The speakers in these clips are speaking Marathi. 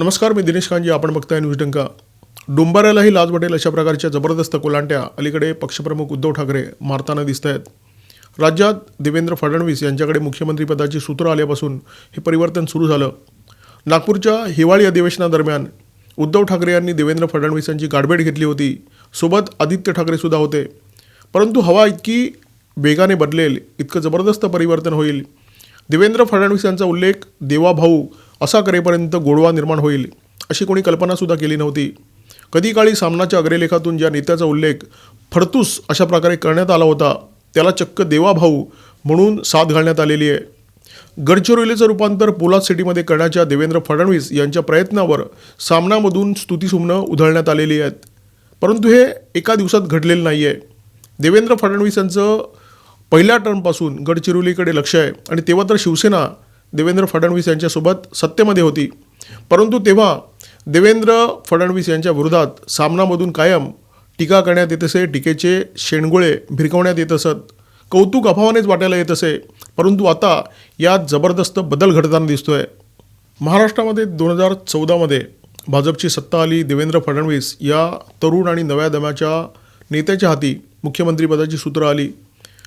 नमस्कार मी दिनेश कांजी आपण बघताय न्यूज डंका. डोंबाऱ्यालाही लाज वाटेल अशा प्रकारच्या जबरदस्त कोलांट्या अलीकडे पक्षप्रमुख उद्धव ठाकरे मारताना दिसत आहेत राज्यात देवेंद्र फडणवीस यांच्याकडे मुख्यमंत्रीपदाची सूत्र आल्यापासून हे परिवर्तन सुरू झालं. नागपूरच्या हिवाळी अधिवेशनादरम्यान उद्धव ठाकरे यांनी देवेंद्र फडणवीस यांची गाठभेट घेतली होती. सोबत आदित्य ठाकरेसुद्धा होते. परंतु हवा इतकी वेगाने बदलेल इतकं जबरदस्त परिवर्तन होईल. देवेंद्र फडणवीस यांचा उल्लेख देवाभाऊ असा करेपर्यंत गोडवा निर्माण होईल अशी कोणी कल्पनासुद्धा केली नव्हती. कधी काळी सामनाच्या अग्रलेखातून ज्या नेत्याचा उल्लेख फडतूस अशा प्रकारे करण्यात आला होता त्याला चक्क देवाभाऊ म्हणून साथ घालण्यात आलेली आहे. गडचिरोलीचं रूपांतर पोलाद सिटीमध्ये करण्याच्या देवेंद्र फडणवीस यांच्या प्रयत्नावर सामनामधून स्तुतीसुमनं उधळण्यात आलेली आहेत. परंतु हे एका दिवसात घडलेलं नाही आहे देवेंद्र फडणवीस यांचं पहिल्या टर्मपासून गडचिरोलीकडे लक्ष आहे आणि तेव्हा तर शिवसेना देवेंद्र फडणवीस यांच्यासोबत सत्तेमध्ये होती. परंतु तेव्हा देवेंद्र फडणवीस यांच्या विरोधात सामनामधून कायम टीका करण्यात येत असे टीकेचे शेणगोळे भिरकवण्यात येत असत. कौतुक अभावानेच वाटायला येत असे परंतु आता यात जबरदस्त बदल घडताना दिसतो आहे महाराष्ट्रामध्ये दोन हजार चौदामध्ये भाजपची सत्ता आली देवेंद्र फडणवीस या तरुण आणि नव्या दम्याच्या नेत्याच्या हाती मुख्यमंत्रीपदाची सूत्र आली.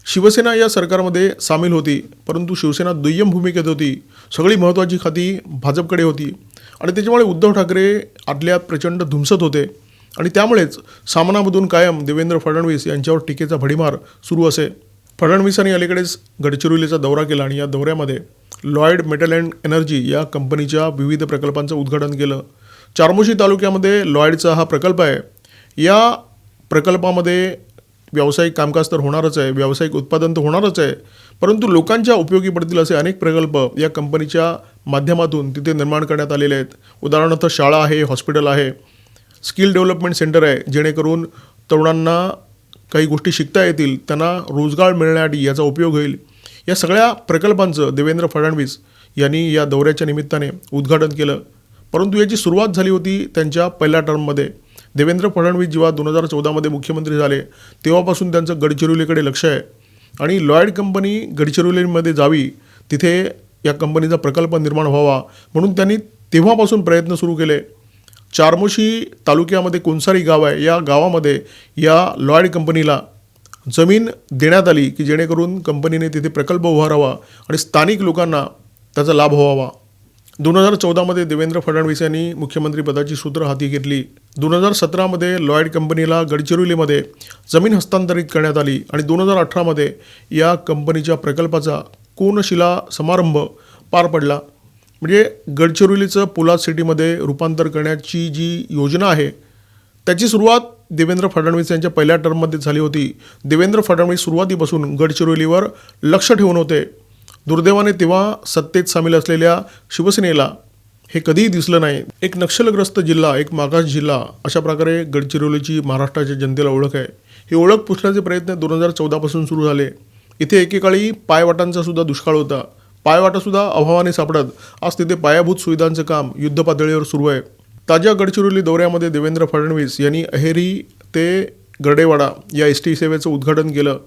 शिवसेना या सरकारमध्ये सामील होती परंतु शिवसेना दुय्यम भूमिकेत होती. सगळी महत्त्वाची खाती भाजपकडे होती. आणि त्याच्यामुळे उद्धव ठाकरे आतल्यात प्रचंड धुमसत होते. आणि त्यामुळेच सामनामधून कायम देवेंद्र फडणवीस यांच्यावर टीकेचा भडीमार सुरू असे. फडणवीसांनी अलीकडेच गडचिरोलीचा दौरा केला आणि या दौऱ्यामध्ये लॉयड मेटल अँड एनर्जी या कंपनीच्या विविध प्रकल्पांचं उद्घाटन केलं. चारमोशी तालुक्यामध्ये लॉयडचा हा प्रकल्प आहे. या प्रकल्पामध्ये व्यावसायिक कामकाज तर होणारच आहे व्यावसायिक उत्पादन तर होणारच आहे परंतु लोकांच्या उपयोगी पडतील असे अनेक प्रकल्प या कंपनीच्या माध्यमातून तिथे निर्माण करण्यात आलेले आहेत. उदाहरणार्थ शाळा आहे हॉस्पिटल आहे स्किल डेव्हलपमेंट सेंटर आहे जेणेकरून तरुणांना काही गोष्टी शिकता येतील त्यांना रोजगार मिळण्यासाठी याचा उपयोग होईल. या सगळ्या प्रकल्पांचं देवेंद्र फडणवीस यांनी या दौऱ्याच्या निमित्ताने उद्घाटन केलं. परंतु याची सुरुवात झाली होती त्यांच्या पहिल्या टर्ममध्ये देवेंद्र फडणवीस जेव्हा दोन हजार चौदामध्ये मुख्यमंत्री झाले तेव्हापासून त्यांचं गडचिरोलीकडे लक्ष आहे. आणि लॉयड कंपनी गडचिरोलीमध्ये जावी तिथे या कंपनीचा प्रकल्प निर्माण व्हावा म्हणून त्यांनी तेव्हापासून प्रयत्न सुरू केले. चारमोशी तालुक्यामध्ये कोणसारी गाव आहे. या गावामध्ये या लॉयड कंपनीला जमीन देण्यात आली की जेणेकरून कंपनीने तिथे प्रकल्प उभारावा आणि स्थानिक लोकांना त्याचा लाभ व्हावा. दोन हजार चौदामध्ये देवेंद्र फडणवीस यांनी मुख्यमंत्रीपदाची सूत्र हाती घेतली. दोन हजार सतरामध्ये लॉयड कंपनीला गडचिरोलीमध्ये जमीन हस्तांतरित करण्यात आली आणि दोन हजार अठरामध्ये या कंपनीच्या प्रकल्पाचा कोनशिला समारंभ पार पडला. म्हणजे गडचिरोलीचं पोलाद सिटीमध्ये रूपांतर करण्याची जी योजना आहे त्याची सुरुवात देवेंद्र फडणवीस यांच्या पहिल्या टर्ममध्ये झाली होती. देवेंद्र फडणवीस सुरुवातीपासून गडचिरोलीवर लक्ष ठेवून होते. दुर्दैवाने तेव्हा सत्तेत सामील असलेल्या शिवसेनेला हे कधीही दिसलं नाही. एक नक्षलग्रस्त जिल्हा एक मागास जिल्हा अशा प्रकारे गडचिरोलीची महाराष्ट्राच्या जनतेला ओळख आहे. ही ओळख पुसण्याचे प्रयत्न दोन हजार चौदापासून सुरू झाले. इथे एकेकाळी पायवाटांचा सुद्धा दुष्काळ होता. पायवाटासुद्धा अभावाने सापडत. आज तिथे पायाभूत सुविधांचं काम युद्धपातळीवर सुरू आहे. ताज्या गडचिरोली दौऱ्यामध्ये देवेंद्र फडणवीस यांनी अहेरी ते गरडेवाडा या एस टी सेवेचं उद्घाटन केलं.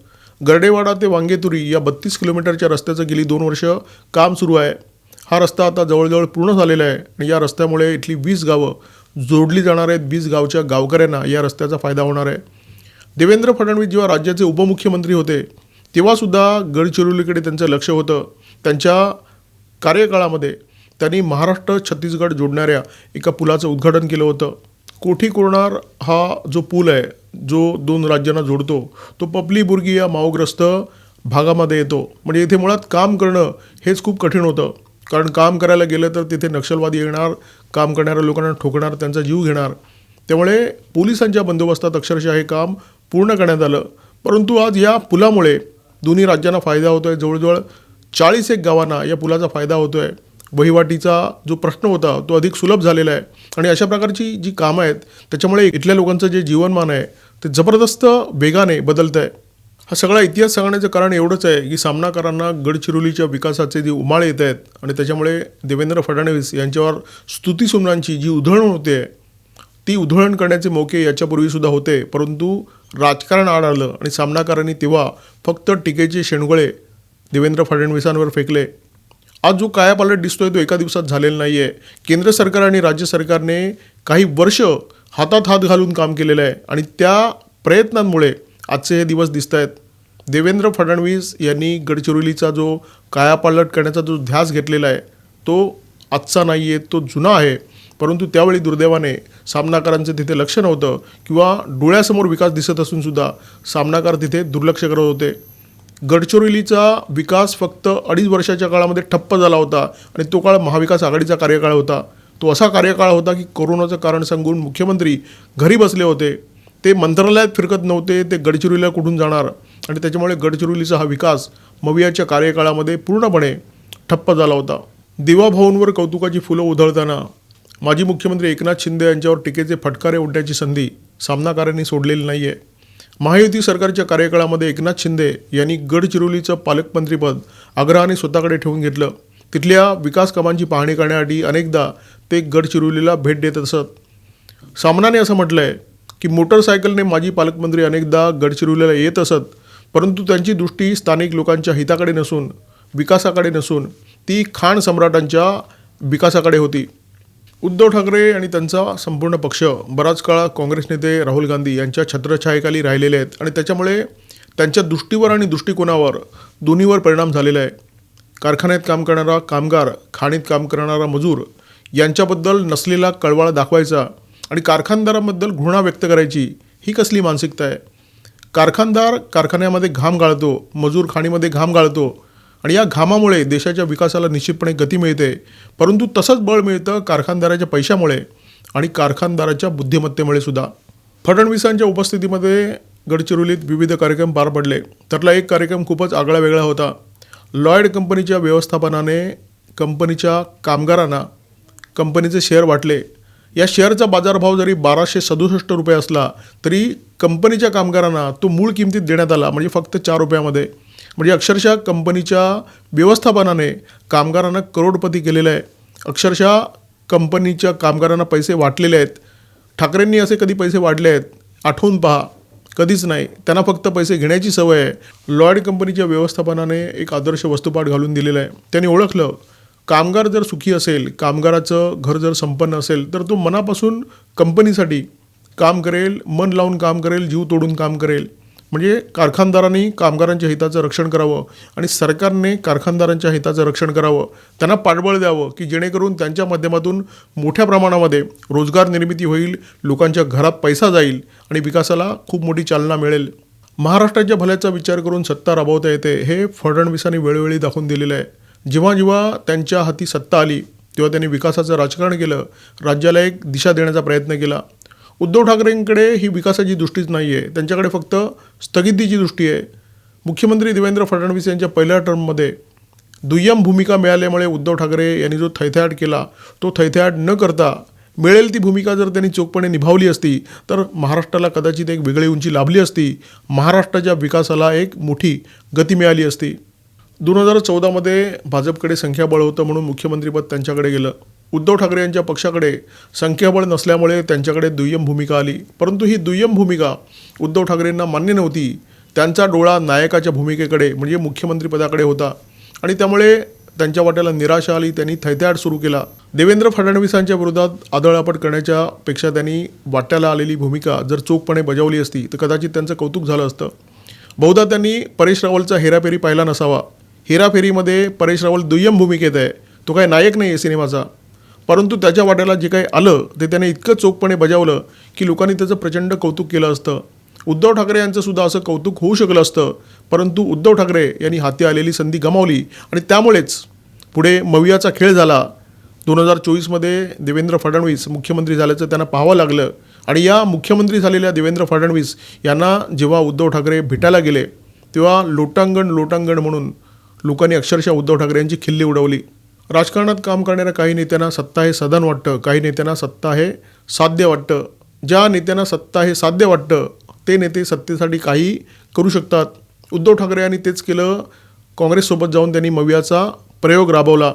गरडेवाडा ते वांगेतुरी या बत्तीस किलोमीटरच्या रस्त्याचं गेली दोन वर्ष काम सुरू आहे. हा रस्ता आता जवळजवळ पूर्ण झालेला आहे आणि या रस्त्यामुळे इथली वीस गावं जोडली जाणार आहेत. वीस गावच्या गावकऱ्यांना या रस्त्याचा फायदा होणार आहे. देवेंद्र फडणवीस जेव्हा राज्याचे उपमुख्यमंत्री होते तेव्हासुद्धा गडचिरोलीकडे त्यांचं लक्ष होतं. त्यांच्या कार्यकाळामध्ये त्यांनी महाराष्ट्र छत्तीसगड जोडणाऱ्या एका पुलाचं उद्घाटन केलं होतं. कोठी कोरणार हा जो पूल आहे जो दोन राज्यांना जोडतो तो पपली बुर्गी या माओग्रस्त भागामध्ये येतो. म्हणजे इथे मुळात काम करणं हेच खूप कठीण होतं. कारण काम करायला गेलं तर तिथे नक्षलवादी येणार काम करणाऱ्या लोकांना ठोकणार त्यांचा जीव घेणार. त्यामुळे पोलिसांच्या बंदोबस्तात अक्षरशः हे काम पूर्ण करण्यात आलं. परंतु आज या पुलामुळे दोन्ही राज्यांना फायदा होतो आहे जवळजवळ चाळीस एक गावांना या पुलाचा फायदा होतो आहे वहिवाटीचा जो प्रश्न होता तो अधिक सुलभ झालेला आहे. आणि अशा प्रकारची जी कामं आहेत त्याच्यामुळे इथल्या लोकांचं जे जीवनमान आहे ते जबरदस्त वेगाने बदलतं आहे हा सगळा इतिहास सांगण्याचं कारण एवढंच आहे की सामनाकारांना गडचिरोलीच्या विकासाचे जे उमाळे येत आहेत आणि त्याच्यामुळे देवेंद्र फडणवीस यांच्यावर स्तुतीसुमनांची जी उधळण होते ती उधळण करण्याचे मौके याच्यापूर्वीसुद्धा होते. परंतु राजकारण आड आलं आणि सामनाकारांनी तेव्हा फक्त टीकेचे शेणगोळे देवेंद्र फडणवीसांवर फेकले. आज जो कायापालट दिसतोय तो एका दिवसात झालेला नाही आहे केंद्र सरकार आणि राज्य सरकारने काही वर्ष हातात हात घालून काम केलेलं आहे आणि त्या प्रयत्नांमुळे आजचे हे दिवस दिसत आहेत देवेंद्र फडणवीस यांनी गडचिरोलीचा जो कायापालट करण्याचा जो ध्यास घेतलेला आहे तो आजचा नाही आहे तो जुना आहे. परंतु त्यावेळी दुर्दैवाने सामनाकारांचं तिथे लक्ष नव्हतं किंवा डोळ्यासमोर विकास दिसत असूनसुद्धा सामनाकार तिथे दुर्लक्ष करत होते. गडचिरोलीचा विकास फक्त अडीच वर्षाच्या काळामध्ये ठप्प झाला होता आणि तो काळ महाविकास आघाडीचा कार्यकाळ होता. तो असा कार्यकाळ होता की कोरोनाचं कारण सांगून मुख्यमंत्री घरी बसले होते. ते मंत्रालयात फिरकत नव्हते ते गडचिरोलीला कुठून जाणार? आणि त्याच्यामुळे गडचिरोलीचा हा विकास मवियाच्या कार्यकाळामध्ये पूर्णपणे ठप्प झाला होता. दिवाभाऊंवर कौतुकाची फुलं उधळताना माजी मुख्यमंत्री एकनाथ शिंदे यांच्यावर टीकेचे फटकारे उडण्याची संधी सामनाकारांनी सोडलेली नाही आहे महायुती सरकारच्या कार्यकाळामध्ये एकनाथ शिंदे यांनी गडचिरोलीचं पालकमंत्रीपद आग्रहाने स्वतःकडे ठेवून घेतलं. तिथल्या विकास कामांची पाहणी करण्यासाठी अनेकदा ते गडचिरोलीला भेट देत असत. सामनाने असं म्हटलं आहे की मोटरसायकलने माजी पालकमंत्री अनेकदा गडचिरोलीला येत असत परंतु त्यांची दृष्टी स्थानिक लोकांच्या हिताकडे नसून विकासाकडे नसून ती खाण सम्राटांच्या विकासाकडे होती. उद्धव ठाकरे आणि त्यांचा संपूर्ण पक्ष बराच काळ काँग्रेस नेते राहुल गांधी यांच्या छत्रछायेखाली राहिलेले आहेत आणि त्याच्यामुळे त्यांच्या दृष्टीवर आणि दृष्टिकोनावर दोन्हीवर परिणाम झालेला आहे. कारखान्यात काम करणारा कामगार खाणीत काम करणारा मजूर यांच्याबद्दल नसलेला कळवाळ दाखवायचा आणि कारखानदाराबद्दल घृणा व्यक्त करायची ही कसली मानसिकता आहे? कारखानदार कारखान्यामध्ये घाम गाळतो मजूर खाणीमध्ये घाम गाळतो आणि या घामामुळे देशाच्या विकासाला निश्चितपणे गती मिळते. परंतु तसंच बळ मिळतं कारखानदाराच्या पैशामुळे आणि कारखानदाराच्या बुद्धिमत्तेमुळे सुद्धा. फडणवीसांच्या उपस्थितीमध्ये गडचिरोलीत विविध कार्यक्रम पार पडले. त्यातला एक कार्यक्रम खूपच आगळा वेगळा होता. लॉयड कंपनीच्या व्यवस्थापनाने कंपनीच्या कामगारांना कंपनीचे शेअर वाटले. या शेअरचा बाजारभाव जरी बाराशे सदुसष्ट रुपये असला तरी कंपनीच्या कामगारांना तो मूळ किमतीत देण्यात आला म्हणजे फक्त चार रुपयामध्ये. म्हणजे अक्षरशः कंपनीच्या व्यवस्थापनाने कामगारांना करोडपती केलेलं आहे. अक्षरशः कंपनीच्या कामगारांना पैसे वाटलेले आहेत. ठाकरेंनी असे कधी पैसे वाढले आहेत? आठवून पहा. कधीच नाही. त्यांना फक्त पैसे घेण्याची सवय आहे. लॉयड कंपनीच्या व्यवस्थापनाने एक आदर्श वस्तुपाठ घालून दिलेला आहे. त्यांनी ओळखलं. कामगार जर सुखी असेल कामगाराचं घर जर संपन्न असेल तर तो मनापासून कंपनीसाठी काम करेल मन लावून काम करेल जीव तोडून काम करेल. म्हणजे कारखानदारांनी कामगारांच्या हिताचं रक्षण करावं आणि सरकारने कारखानदारांच्या हिताचं रक्षण करावं. त्यांना पाठबळ द्यावं की जेणेकरून त्यांच्या माध्यमातून मोठ्या प्रमाणामध्ये रोजगार निर्मिती होईल लोकांच्या घरात पैसा जाईल आणि विकासाला खूप मोठी चालना मिळेल. महाराष्ट्राच्या भल्याचा विचार करून सत्ता राबवता येते हे फडणवीसांनी वेळोवेळी दाखवून दिलेलं आहे. जेव्हा जेव्हा त्यांच्या हाती सत्ता आली तेव्हा त्यांनी विकासाचं राजकारण केलं राज्याला एक दिशा देण्याचा प्रयत्न केला. उद्धव ठाकरेंकडे ही विकासाची दृष्टीच नाही आहे त्यांच्याकडे फक्त स्थगितीची दृष्टी आहे. मुख्यमंत्री देवेंद्र फडणवीस यांच्या पहिल्या टर्ममध्ये दुय्यम भूमिका मिळाल्यामुळे उद्धव ठाकरे यांनी जो थैथ्याट केला तो थैथ्याट न करता मिळेल ती भूमिका जर त्यांनी चोखपणे निभावली असती तर महाराष्ट्राला कदाचित एक वेगळी उंची लाभली असती महाराष्ट्राच्या विकासाला एक मोठी गती मिळाली असती. दोन हजार चौदामध्ये भाजपकडे संख्याबळ होतं म्हणून मुख्यमंत्रीपद त्यांच्याकडे गेलं. उद्धव ठाकरे यांच्या पक्षाकडे संख्याबळ नसल्यामुळे त्यांच्याकडे दुय्यम भूमिका आली. परंतु ही दुय्यम भूमिका उद्धव ठाकरेंना मान्य नव्हती. त्यांचा डोळा नायकाच्या भूमिकेकडे म्हणजे मुख्यमंत्रीपदाकडे होता. आणि त्यामुळे त्यांच्या वाट्याला निराशा आली त्यांनी थैत्याट सुरू केला. देवेंद्र फडणवीसांच्या विरोधात आदळआपट करण्याच्या पेक्षा त्यांनी वाट्याला आलेली भूमिका जर चोखपणे बजावली असती तर कदाचित त्यांचं कौतुक झालं असतं. बहुधा त्यांनी परेश रावलचा हेराफेरी पाहिला नसावा. हेराफेरीमध्ये परेश रावल दुय्यम भूमिकेत आहे. तो काही नायक नाही आहे सिनेमाचा. परंतु त्याच्या वाट्याला जे काही आलं ते त्याने इतकं चोखपणे बजावलं की लोकांनी त्याचं प्रचंड कौतुक केलं असतं. उद्धव ठाकरे यांचं सुद्धा असं कौतुक होऊ शकलं असतं परंतु उद्धव ठाकरे यांनी हाती आलेली संधी गमावली आणि त्यामुळेच पुढे मवियाचा खेळ झाला. दोन हजार चोवीसमध्ये देवेंद्र फडणवीस मुख्यमंत्री झाल्याचं त्यांना पाहावं लागलं आणि या मुख्यमंत्री झालेल्या देवेंद्र फडणवीस यांना जेव्हा उद्धव ठाकरे भेटायला गेले तेव्हा लोटांगण लोटांगण म्हणून लोकांनी अक्षरशः उद्धव ठाकरे यांची खिल्ली उडवली. राजकारणात काम करणाऱ्या काही नेत्यांना सत्ता हे सदन वाटतं काही नेत्यांना सत्ता हे साध्य वाटतं. ज्या नेत्यांना सत्ता हे साध्य वाटतं ते नेते सत्तेसाठी काही करू शकतात. उद्धव ठाकरे यांनी तेच केलं. काँग्रेससोबत जाऊन त्यांनी मवियाचा प्रयोग राबवला.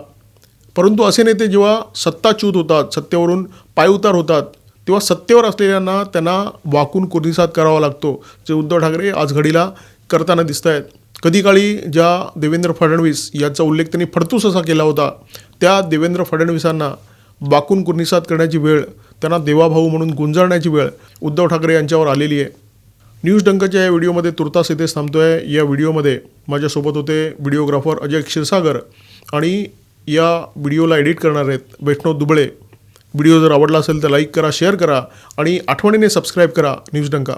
परंतु असे नेते जेव्हा सत्ताच्यूत होतात सत्तेवरून पायउतार होतात तेव्हा सत्तेवर असलेल्यांना त्यांना वाकून कुर्दिसात करावा लागतो जे उद्धव ठाकरे आज घडीला करताना दिसत आहेत कधी काळी ज्या देवेंद्र फडणवीस याचा उल्लेख त्यांनी फडतूस असा केला होता त्या देवेंद्र फडणवीसांना बाकून कुर्निसात करण्याची वेळ त्यांना देवाभाऊ म्हणून गुंजाळण्याची वेळ उद्धव ठाकरे यांच्यावर आलेली आहे. न्यूज डंकाच्या या व्हिडिओमध्ये तुर्तास इथेच थांबतोय. या व्हिडिओमध्ये माझ्यासोबत होते व्हिडिओग्राफर अजय क्षीरसागर आणि या व्हिडिओला एडिट करणार आहेत वैष्णव दुबळे. व्हिडिओ जर आवडला असेल तर लाईक करा शेअर करा आणि आठवणीने सबस्क्राईब करा न्यूज डंका.